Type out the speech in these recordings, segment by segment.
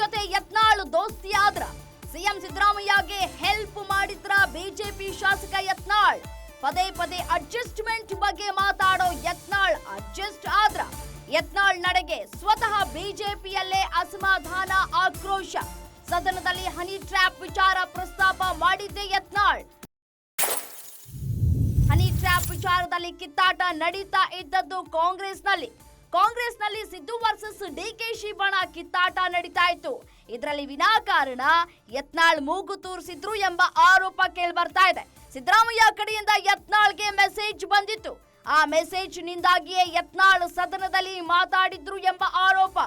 ಜೊತೆ ಯತ್ನಾಳು ದೋಸ್ತಿ ಆದ್ರ ಸಿಎಂ ಸಿದ್ದರಾಮಯ್ಯಗೆ ಹೆಲ್ಪ್ ಮಾಡಿದ್ರ ಬಿಜೆಪಿ ಶಾಸಕ ಯತ್ನಾಳ್. ಪದೇ ಪದೇ ಅಡ್ಜಸ್ಟ್ಮೆಂಟ್ ಬಗ್ಗೆ ಮಾತಾಡೋ ಯತ್ನಾಳ್ ಅಡ್ಜಸ್ಟ್ ಆದ್ರ ಯತ್ನಾಳ್ ನಡೆಗೆ ಸ್ವತಃ ಬಿಜೆಪಿಯಲ್ಲೇ ಅಸಮಾಧಾನ ಆಕ್ರೋಶ. ಸದನದಲ್ಲಿ ಹನಿ ಟ್ರ್ಯಾಪ್ ವಿಚಾರ ಪ್ರಸ್ತಾಪ ಮಾಡಿದ್ದೆ ಯತ್ನಾಳ್. ಹನಿ ಟ್ರ್ಯಾಪ್ ವಿಚಾರದಲ್ಲಿ ಕಿತ್ತಾಟ ನಡೀತಾ ಇದ್ದದ್ದು ಕಾಂಗ್ರೆಸ್ನಲ್ಲಿ. ಕಾಂಗ್ರೆಸ್ನಲ್ಲಿ ಸಿದ್ದು ವರ್ಸಸ್ ಡಿಕೆಶಿ ಬಣ ಕಿತ್ತಾಟ ನಡೀತಾ ಇತ್ತು. ಇದರಲ್ಲಿ ವಿನಾಕಾರಣ ಯತ್ನಾಳ್ ಮೂಗು ತೂರಿಸಿದ್ರು ಎಂಬ ಆರೋಪ ಕೇಳಿ ಬರ್ತಾ ಇದೆ. ಸಿದ್ದರಾಮಯ್ಯ ಕಡೆಯಿಂದ ಯತ್ನಾಳ್ಗೆ ಮೆಸೇಜ್ ಬಂದಿತ್ತು. ಆ ಮೆಸೇಜ್ ನಿಂದಾಗಿಯೇ ಯತ್ನಾಳ್ ಸದನದಲ್ಲಿ ಮಾತಾಡಿದ್ರು ಎಂಬ ಆರೋಪ.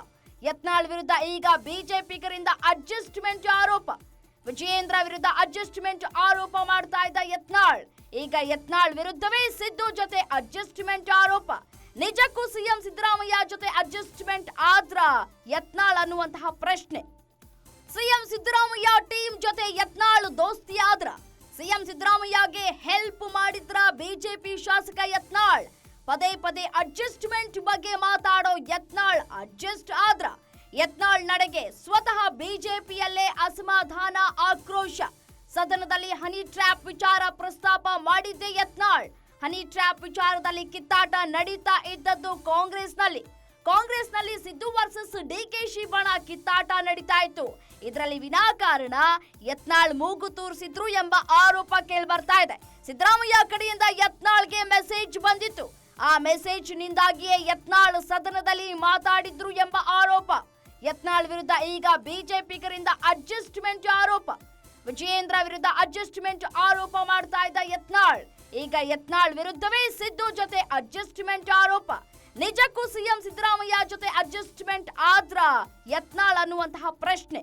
ಯತ್ನಾಳ್ ವಿರುದ್ಧ ಈಗ ಬಿಜೆಪಿಗರಿಂದ ಅಡ್ಜಸ್ಟ್ಮೆಂಟ್ ಆರೋಪ. ವಿಜಯೇಂದ್ರ ವಿರುದ್ಧ ಅಡ್ಜಸ್ಟ್ಮೆಂಟ್ ಆರೋಪ ಮಾಡ್ತಾ ಇದ್ದ ಯತ್ನಾಳ್. ಈಗ ಯತ್ನಾಳ್ ವಿರುದ್ಧವೇ ಸಿದ್ದು ಜೊತೆ ಅಡ್ಜಸ್ಟ್ಮೆಂಟ್ ಆರೋಪ. ನಿಜಕ್ಕೂ ಸಿಎಂ ಸಿದ್ದರಾಮಯ್ಯ ಜೊತೆ ಅಡ್ಜಸ್ಟ್ಮೆಂಟ್ ಆದ್ರ ಯತ್ನಾಳ್ ಅನ್ನುವಂತಹ ಪ್ರಶ್ನೆ. ಸಿಎಂ ಸಿದ್ದರಾಮಯ್ಯ ಟೀಮ್ ಜೊತೆ ಯತ್ನಾಳ್ ದೋಸ್ತಿ ಆದ್ರ? ಸಿಎಂ ಸಿದ್ದರಾಮಯ್ಯಗೆ ಹೆಲ್ಪ್ ಮಾಡಿದ್ರ ಬಿಜೆಪಿ ಶಾಸಕ ಯತ್ನಾಳ್? ಪದೇ ಪದೇ ಅಡ್ಜಸ್ಟ್ಮೆಂಟ್ ಬಗ್ಗೆ ಮಾತಾಡೋ ಯತ್ನಾಳ್ ಅಡ್ಜಸ್ಟ್ ಆದ್ರ? ಯತ್ನಾಳ್ ನಡೆಗೆ ಸ್ವತಃ ಬಿಜೆಪಿಯಲ್ಲೇ ಅಸಮಾಧಾನ ಆಕ್ರೋಶ. ಸದನದಲ್ಲಿ ಹನಿ ಟ್ರ್ಯಾಪ್ ವಿಚಾರ ಪ್ರಸ್ತಾಪ ಮಾಡಿದ್ದೆ ಯತ್ನಾಳ್. ಹನಿ ಟ್ರ್ಯಾಪ್ ವಿಚಾರದಲ್ಲಿ ಕಿತ್ತಾಟ ನಡೀತಾ ಇದ್ದದ್ದು ಕಾಂಗ್ರೆಸ್ನಲ್ಲಿ. ಕಾಂಗ್ರೆಸ್ನಲ್ಲಿ ಸಿದ್ದು ವರ್ಸಸ್ ಡಿ ಕೆ ಬಣ ಕಿತ್ತಾಟ ನಡೀತಾ ಇತ್ತು. ಇದರಲ್ಲಿ ವಿನಾಕಾರಣ ಯತ್ನಾಳ್ ಮೂಗು ತೂರಿಸಿದ್ರು ಎಂಬ ಆರೋಪ ಕೇಳಿ ಬರ್ತಾ ಇದೆ. ಸಿದ್ದರಾಮಯ್ಯ ಕಡೆಯಿಂದ ಯತ್ನಾಳ್ಗೆ ಮೆಸೇಜ್ ಬಂದಿತ್ತು. ಆ ಮೆಸೇಜ್ ನಿಂದಾಗಿಯೇ ಯತ್ನಾಳ್ ಸದನದಲ್ಲಿ ಮಾತಾಡಿದ್ರು ಎಂಬ ಆರೋಪ. ಯತ್ನಾಳ್ ವಿರುದ್ಧ ಈಗ ಬಿಜೆಪಿಗರಿಂದ ಅಡ್ಜಸ್ಟ್ಮೆಂಟ್ ಆರೋಪ. ವಿಜಯೇಂದ್ರ ವಿರುದ್ಧ ಅಡ್ಜಸ್ಟ್ಮೆಂಟ್ ಆರೋಪ ಮಾಡ್ತಾ ಈಗ ಯತ್ನಾಳ್ ವಿರುದ್ಧವೇ ಸಿದ್ದು ಜೊತೆ ಅಡ್ಜಸ್ಟ್ಮೆಂಟ್ ಆರೋಪ. ನಿಜಕ್ಕೂ ಸಿಎಂ ಸಿದ್ದರಾಮಯ್ಯ ಜೊತೆ ಅಡ್ಜಸ್ಟ್ಮೆಂಟ್ ಆದ್ರ ಯತ್ನಾಳ್ ಅನ್ನುವಂತಹ ಪ್ರಶ್ನೆ.